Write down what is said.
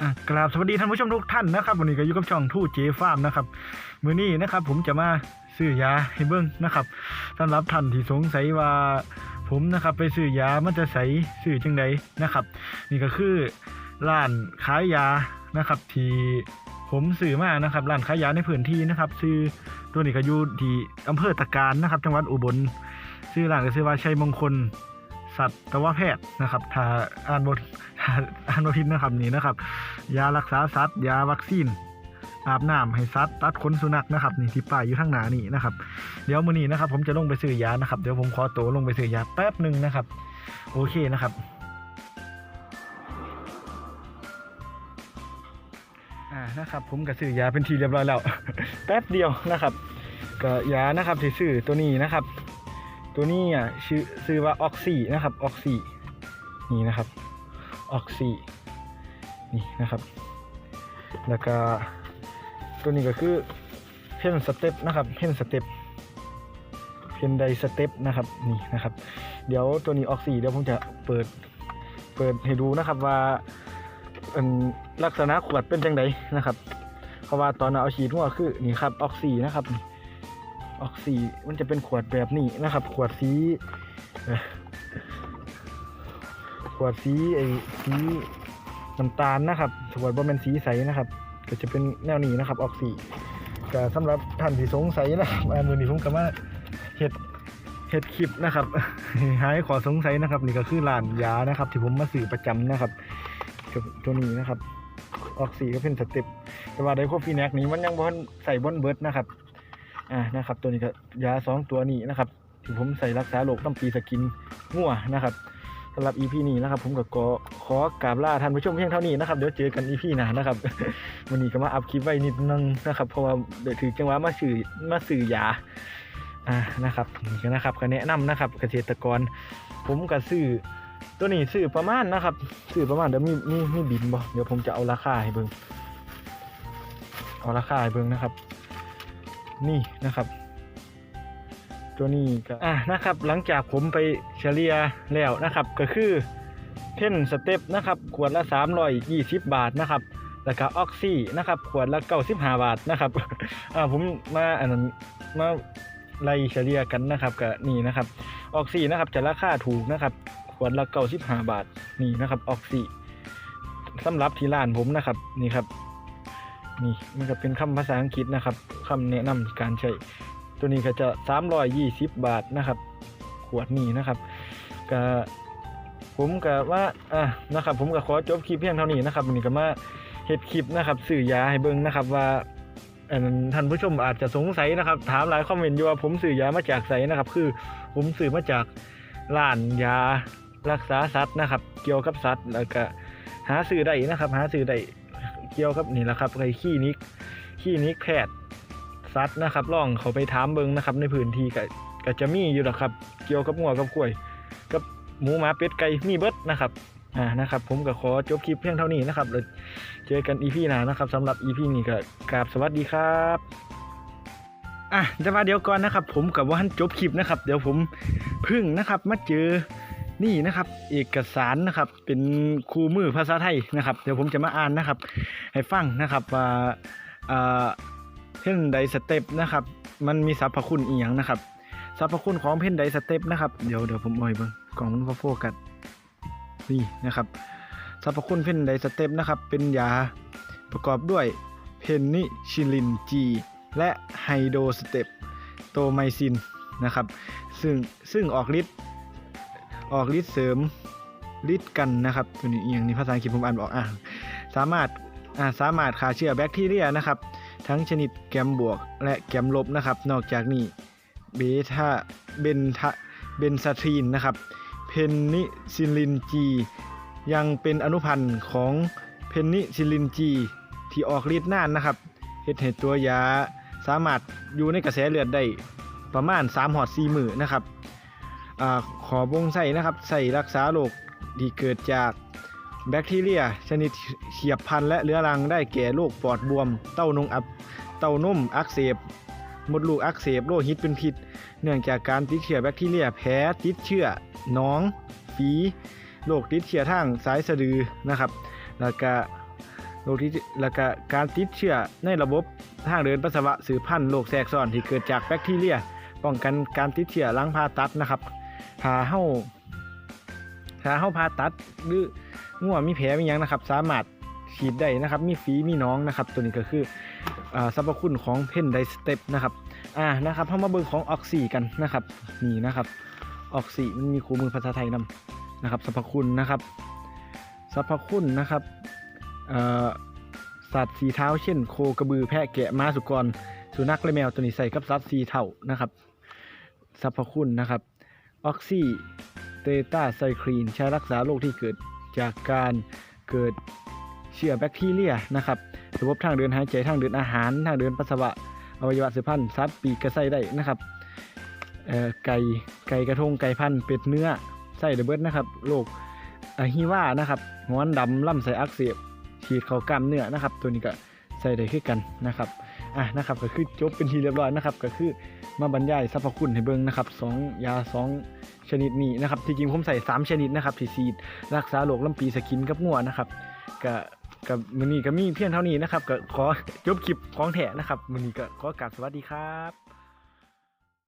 อะกราบสวัสดีท่านผู้ชมทุกท่านนะครับวันนี้ก็อยู่กับช่องทู่เจฟาร์มนะครับมื้อนี้นะครับ ผมจะมาซื้อยาให้เบิ้งนะครับสำหรับท่านที่สงสัยว่าผมนะครับ ไปซื้อยามันจะใส่ซื้อจังใดนะครับ นี่ก็คือร้านขายยานะครับที่ผมซื้อมานะครับร้านขายยาในพื้นที่นะครับซื้อตัวนี้ก็อยู่ที่อำเภอตะการนะครับ จังหวัดอุบลซื้อร้านก็ซื้อว่าชัยมงคลสัตวแพทย์นะครับ ถ้าอ่านบท อ่านบทพิษนะครับนี่นะครับ ยารักษาสัตว์ยาวัคซีน อาบน้ำให้สัตว์ตัดขนสุนัขนะครับนี่ที่ป้ายอยู่ข้างหน้านี่นะครับ เดี๋ยวมื้อนี้นะครับ ผมจะลงไปซื้อยานะครับเดี๋ยวผมขอตัวลงไปซื้อยาแป๊บหนึ่งนะครับ โอเคนะครับอ่านะครับ ผมก็ซื้อยาเป็นทีเรียบร้อยแล้วแป๊บเดียวนะครับก็ยานะครับที่ซื้อตัวนี้นะครับ ตัวนี้อะชื่อซื้อว่าออกซีนะครับออกซีนี่นะครับ ออกซีนี่นะครับ แล้วก็ตัวนี้ก็คือเพนสเต็ปนะครับเพนสเต็ปเพนไดสเต็ปนะครับนี่นะครับ เดี๋ยวตัวนี้ออกซีเดี๋ยวผมจะเปิดเปิดให้ดูนะครับว่าอันลักษณะขวดเป็นจังไดนะครับ เพราะว่าตอนเอาฉีดหัวคือนี่ครับออกซีนะครับออกสีมันจะเป็นขวดแบบนี้นะครับ ขวดสี ขวดสีไอ้สีน้ำตาลนะครับขวดบ่แม่นสีใสนะครับ ก็จะเป็นแนวนี้นะครับ ออกสีก็สำหรับท่านที่สงสัยนะครับมือนี้ผมก็มาเฮ็ดเฮ็ดคลิปนะครับหายขอสงสัยนะครับ นี่ก็คือร้านยานะครับ ที่ผมมาสื่อประจำนะครับกับตัวนี้นะครับ ออกสีก็เป็นสเต็ปแต่ว่าไดโคฟีแนกนี้มันยังบ่ทันใส่บนเบิร์ดนะครับอ่านะครับ ตัวนี้ก็ยาสองตัวนี้นะครับที่ผมใส่รักษาโรคต้ำปีสกินงัวนะครับำหรับ EP นี้นะครับ ผมก็ขอขอกราบลาท่านผู้ชมเพียงเท่านี้นะครับเดี๋ยวเจอกัน EP หน้านะครับวันนี้ก็มาอัพคลิปไว้นิดนึงนะครับเพราะว่าเดี๋ยวถือจังหวะมาสื่อมาสื่อยาอ่านะครับนี่ก็นะครับก็แนะนำนะครับเกษตรกร ผมก็ซื้อตัวนี้ซื้อประมาณนะครับซื้อประมาณเดี๋ยวมีมีมีบินบ่เดี๋ยวผมจะเอาราคาให้เบิ่งเอาราคาให้เบิ่งนะครับ นี่นะครับ ตัวนี้ก็อะนะครับ หลังจากผมไปเฉลี่ยแล้วนะครับ ก็คือเพ่นสเต็ปนะครับขวดละ 320 บาทนะครับแล้วก็ออกซี่นะครับขวดละ 95 บาทนะครับอ่าผมมาอันนั้นมาไล่เฉลี่ยกันนะครับก็นี่นะครับ ออกซี่นะครับจะราคาถูกนะครับขวดละ 95 บาทนี่นะครับออกซี่สำหรับที่ร้านผมนะครับนี่ครับนี่มันก็เป็นคำภาษาอังกฤษนะครับคำแนะนำการใช้ ตัวนี้ก็จะ 320 บาทนะครับ ขวดนี้นะครับก็ผมก็ว่าอะนะครับ ผมก็ขอจบคลิปเพียงเท่านี้นะครับวันนี้ก็มาเฮ็ดคลิปนะครับสื่อยาให้เบิ่งนะครับว่าท่านผู้ชมอาจจะสงสัยนะครับ ถามหลายคอมเมนต์อยู่ว่าผมสื่อยามาจากไสนะครับ คือผมสื่อมาจากร้านยารักษาสัตว์นะครับ เกี่ยวกับสัตว์แล้วก็หาซื้อได้นะครับ หาซื้อได้เกี่ยวกับนี่แหละครับไอ้ขี้นิกขี้นิกแพทย์ ซัดนะครับลองเขาไปถามเบิงนะครับ ในพื้นที่ก็ก็จะมีอยู่หรอกครับ เกี่ยวกับงัวกับกล้วย กับหมูหมาเป็ดไก่มีเบิดนะครับอ่านะครับ ผมก็ขอจบคลิปเพียงเท่านี้นะครับแล้วเจอกันอีพีหน้านะครับสำหรับอีพีนี้ก็กราบสวัสดีครับอะจะมาเดี๋ยวก่อนนะครับ ผมกับว่าจบคลิปนะครับ เดี๋ยวผมพึ่งนะครับมาเจอนี่นะครับ เอกสารนะครับเป็นคู่มือภาษาไทยนะครับ เดี๋ยวผมจะมาอ่านนะครับ ให้ฟังนะครับว่าอ่า เพนไดสเต็ปนะครับ มันมีสรรพคุณอีหยังนะครับสรรพคุณของเพนไดสเต็ปนะครับ เดี๋ยวเดี๋ยวผมอ่อยเบิ่งกล่องมันโฟกัสนี่นะครับสรรพคุณเพนไดสเต็ปนะครับ เป็นยาประกอบด้วยเพนนิชิลินจี และไฮโดสเต็ปโตไมซินนะครับ ซึ่งซึ่งออกฤทธิ์ออกฤทธิ์เสริมฤทธิ์กันนะครับตัวนี้อย่างนี้ภาษาอังกฤษผมอ่านบอกอะสามารถอ่าสามารถฆ่าเชื้อแบคทีเรียนะครับ ทั้งชนิดแกมบวกและแกมลบนะครับ นอกจากนี้เบทาเบนทาเบนซาทรีนนะครับ เพนนิซิลินจี ยังเป็นอนุพันธ์ของเพนนิซิลินจี ที่ออกฤทธิ์นานนะครับเฮ็ดให้ตัวยาสามารถอยู่ในกระแสเลือดได้ประมาณ3หอด4มือนะครับอขอบงใส่นะครับใส่รักษาโรคที่เกิดจาก แบคทีเรีย ชนิดเฉียบพันและเรื้อรังได้แก่โรคปอดบวม เต้านมอับเต้านมอักเสบมดลูกอักเสบโรคฮิตเป็นพิษ เนื่องจากการติดเชื้อแบคทีเรียแผลติดเชื้อหนองฝีโรคติดเชื้อทางสายสะดือนะครับ แล้วก็โรคที่แล้วก็การติดเชื้อในระบบทางเดินปัสสาวะสืบพันธุ์โรคแทรกซ้อนที่เกิดจากแบคทีเรีย ป้องกันการติดเชื้อหลังผ่าตัดนะครับถ้าเฮาถ้าเฮาผ่าตัดหรือ งัวมีแผลมีหยังนะครับ สามารถฉีดได้นะครับ มีฝีมีน้องนะครับ ตัวนี้ก็คืออ่าสรรพคุณของเพนไดสเต็ปนะครับอ่านะครับเฮามาเบิ่งของออกซิกันนะครับนี่นะครับออกซิมันมีคู่มือภาษาไทยนํนะครับสรรพคุณนะครับสรรพคุณนะครับสัตว์สีเท้าเช่น โคกระบือแพะแกะม้าสุกร สุนัขและแมวตัวนี้ใส่กับซับซีเท่านะครับสรรพคุณนะครับออกซิเตตาไซคลีนใช้รักษาโรคที่เกิด จากการเกิดเชื้อแบคทีเรียนะครับระบบทางเดินหายใจทางเดินอาหาร ทางเดินปัสสาวะอวัยวะสืบพันธุ์สัตว์ปีกกระไส้ได้นะครับไก่ไก่กระทงไก่พันธุ์เป็ดเนื้อไส้ระเบิดนะครับโรคอะฮิว่านะครับงอนดำล่ำไส้อักเสบฉีดเข้ากล้ามเนื้อนะครับ ตัวนี้ก็ใส่ได้คือกันนะครับอะนะครับก็คือจบเป็นทีเรียบร้อยนะครับ ก็คือมาบรรยายสรรพคุณให้เบิ่งนะครับสองยาสอง ชนิดนี้นะครับที่จริงผมใส่ 3 ชนิดนะครับที่ซีดรักษาโรคลำปีสกินกับงัวนะครับก็กับมือนี้ก็มีเพียงเท่านี้นะครับก็ขอจบคลิปของแถนะครับมือนี้ก็ขอกราบสวัสดีครับ